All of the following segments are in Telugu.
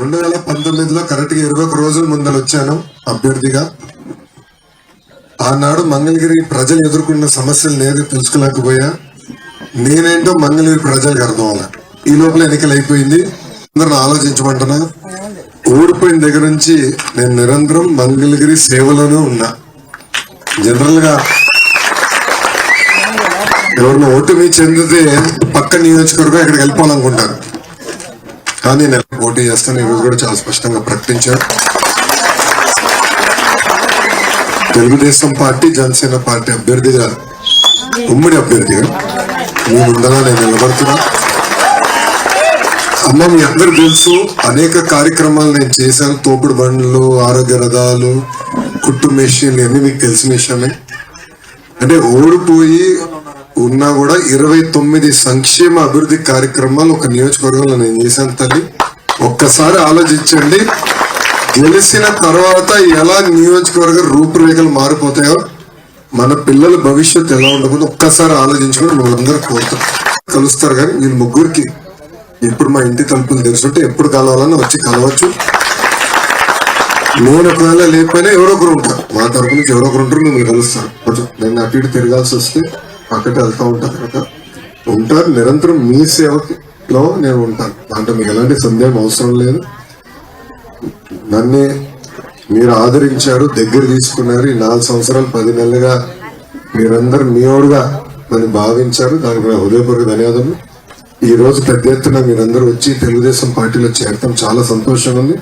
రెండు వేల పంతొమ్మిదిలో కరెక్ట్గా ఇరవై ఒక రోజుల ముందర వచ్చాను అభ్యర్థిగా. ఆనాడు మంగళగిరి ప్రజలు ఎదుర్కొన్న సమస్యలు నేను తెలుసుకోలేకపోయా. నేనేంటో మంగళగిరి ప్రజలకు అర్థం అవ్వాల ఈ లోపల ఎన్నికలు అయిపోయింది. అందరిని ఆలోచించమంటున్నా. ఓడిపోయిన దగ్గర నుంచి నేను నిరంతరం మంగళగిరి సేవలోనే ఉన్నా. జనరల్గా ఎవరిని ఓటమి చెందితే పక్క నియోజకవర్గం ఇక్కడికి వెళ్ళిపోవాలనుకుంటారు. కానీ నేను పోటీ చేస్తాను. ఈరోజు కూడా చాలా స్పష్టంగా ప్రకటించాను తెలుగుదేశం పార్టీ జనసేన పార్టీ అభ్యర్థిగా ఉమ్మడి అభ్యర్థిగా మీ ముందర నేను నిలబడుతున్నా. అమ్మ మీ అందరు తెలుసు అనేక కార్యక్రమాలు నేను చేశాను. తోపుడు బండ్లు ఆరోగ్య రథాలు కుట్టు మెషిన్లు అన్ని మీకు తెలిసిన విషయమే. అంటే ఓడిపోయి ఉన్నా కూడా ఇరవై తొమ్మిది సంక్షేమ అభివృద్ధి కార్యక్రమాలు ఒక నియోజకవర్గంలో నేను చేశాను తల్లి. ఒక్కసారి ఆలోచించండి. గెలిచిన తర్వాత ఎలా నియోజకవర్గ రూపురేఖలు మారిపోతాయో మన పిల్లల భవిష్యత్తు ఎలా ఉండకుండా ఒక్కసారి ఆలోచించుకొని మీరందరూ కోరుతాం. కలుస్తారు కానీ వీళ్ళు ముగ్గురికి ఇప్పుడు మా ఇంటి తలుపులు తెలుసుంటే ఎప్పుడు కలవాలని వచ్చి కలవచ్చు. నేను ఒకవేళ లేకపోయినా ఎవరో ఒకరు ఉంటారు. మా తరపు నుంచి ఎవరో ఒకరు ఉంటారు మిమ్మల్ని కలుస్తారు. కొంచెం నేను అటు ఇటు తిరగాల్సి వస్తే పక్కకి వెళ్తా ఉంటారు కదా ఉంటారు నిరంతరం మీ సేవలో నేను ఉంటాను. దాంట్లో మీకు ఎలాంటి సందేహం అవసరం లేదు. నన్నే మీరు ఆదరించారు దగ్గర తీసుకున్నారు. ఈ నాలుగు సంవత్సరాలు పది నెలలుగా మీరందరూ మీయోడుగా నన్ను భావించారు. దానికి నా హృదయపూర్వక ధన్యవాదాలు ఈ రోజు పెద్ద ఎత్తున మీరందరూ వచ్చి తెలుగుదేశం పార్టీలో చేరటం చాలా సంతోషంగా ఉంది.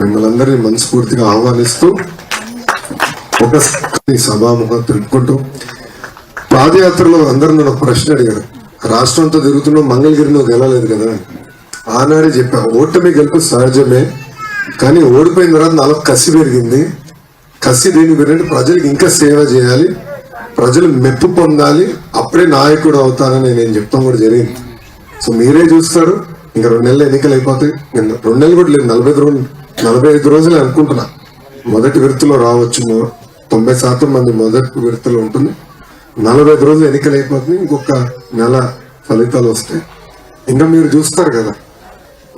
మిమ్మల్ని అందరినీ మనస్ఫూర్తిగా ఆహ్వానిస్తూ ఒక సభాముఖం తెలుపుకుంటూ పాదయాత్రలో అందరూ నన్ను ఒక ప్రశ్న అడిగారు రాష్ట్రంతో తిరుగుతున్న మంగళగిరి నువ్వు గెలలేదు కదా? ఆనాడే చెప్పా ఓటమి గెలుపు సహజమే కానీ ఓడిపోయిన తర్వాత నాలో కసి పెరిగింది. కసి దేని పెరిగింది ప్రజలకు ఇంకా సేవ చేయాలి ప్రజలు మెప్పు పొందాలి అప్పుడే నాయకుడు అవుతానని నేను చెప్తాం కూడా జరిగింది. సో మీరే చూస్తారు ఇంకా రెండు నెలలు ఎన్నికలు అయిపోతాయి. నేను రెండు నెలలు కూడా లేదు నలభై రోజులు నలభై ఐదు రోజులు అనుకుంటున్నా. మొదటి విడతలో రావచ్చు తొంభై శాతం మంది మొదటి విడతలో ఉంటుంది. నలభై ఐదు రోజులు ఎన్నికలు అయిపోతుంది ఇంకొక నెల ఫలితాలు వస్తాయి. ఇంకా మీరు చూస్తారు కదా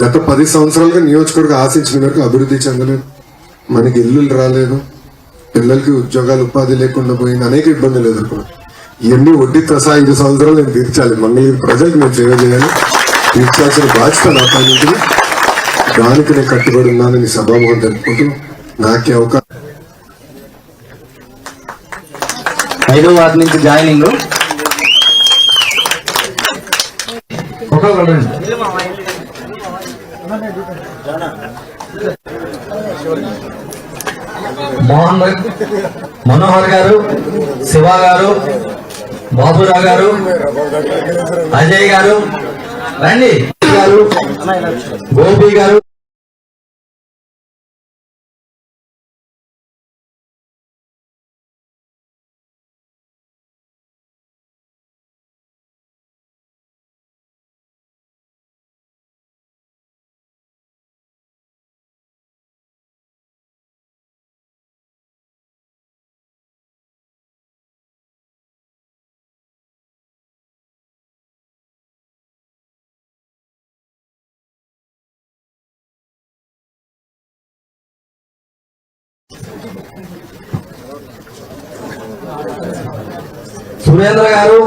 గత పది సంవత్సరాలుగా నియోజకవర్గ ఆశించిన మేరకు అభివృద్ధి చెందలేదు. మనకి ఇల్లులు రాలేదు పిల్లలకి ఉద్యోగాలు ఉపాధి లేకుండా పోయింది అనేక ఇబ్బందులు ఎదుర్కొన్నాం. ఇవన్నీ వడ్డీ తసా ఐదు సంవత్సరాలు నేను తీర్చాలి. మళ్ళీ ప్రజలకు నేను సేవ చేయాలి. తీర్చాల్సిన బాధ్యత నా పైన దానికి నేను కట్టుబడి ఉన్నానని సభాముఖం తెలుపుకుంటూ నాకే అవకాశం ఐదో వార్డు నుంచి జాయినింగ్. మోహన్ మనోహర్ గారు శివ గారు బాబురావు గారు అజయ్ గారు రండి. గారు గోపి గారు. సురేంద్ర గారు